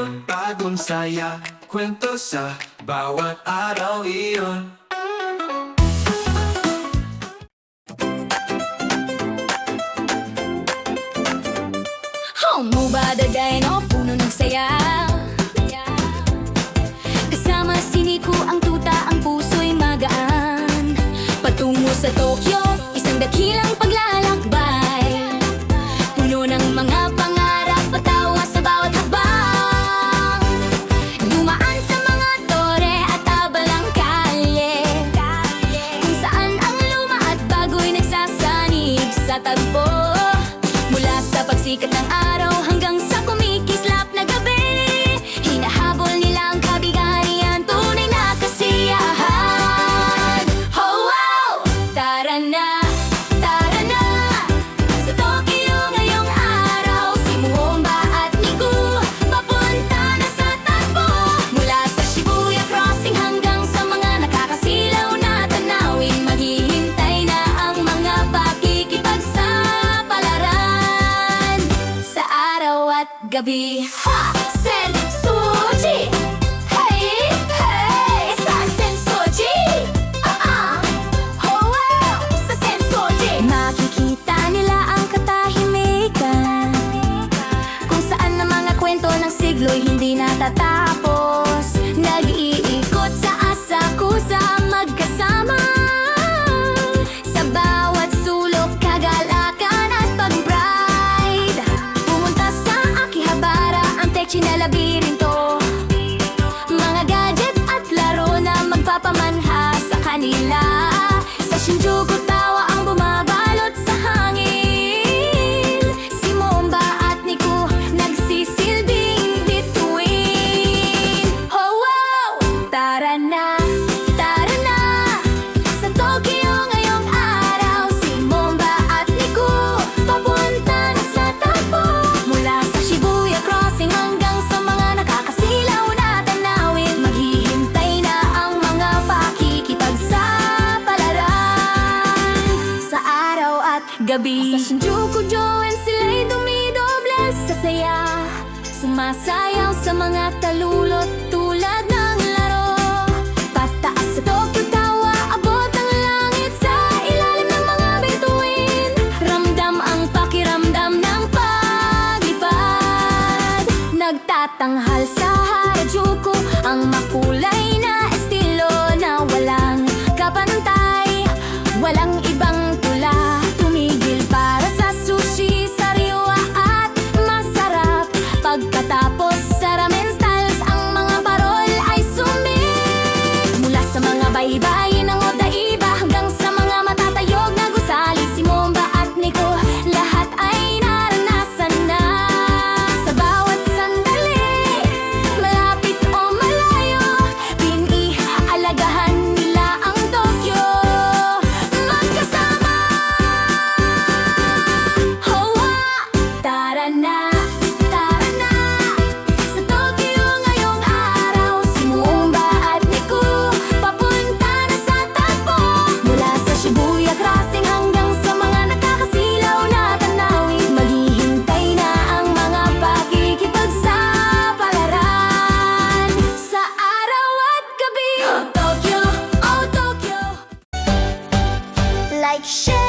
iyon Bagong saya, kwento sa bawat araw iyon Home mo ba dadayin o puno ng saya? Kasama si Nico ang tuta, ang puso'y magaan Patungo sa Tokyo, isang dakilang paglalakbay sa pagsikat ng gabi Ha! Sen Suji! Hey! Hey! Sa Sen Suji! Ah ah! Oh wow! Sa Sen Suji! Makikita nila ang katahimikan Kung saan ang mga kwento ng siglo'y hindi natatapos repeating at gabi. Sa Shinjuku Joen sila'y dumidoble sa saya. Sumasayaw sa mga talulot tulad ng laro. Pataas sa Tokyo Tawa, abot ang langit sa ilalim ng mga bituin. Ramdam ang pakiramdam ng pagipad Nagtatanghal sa Harajuku ang makulay shake.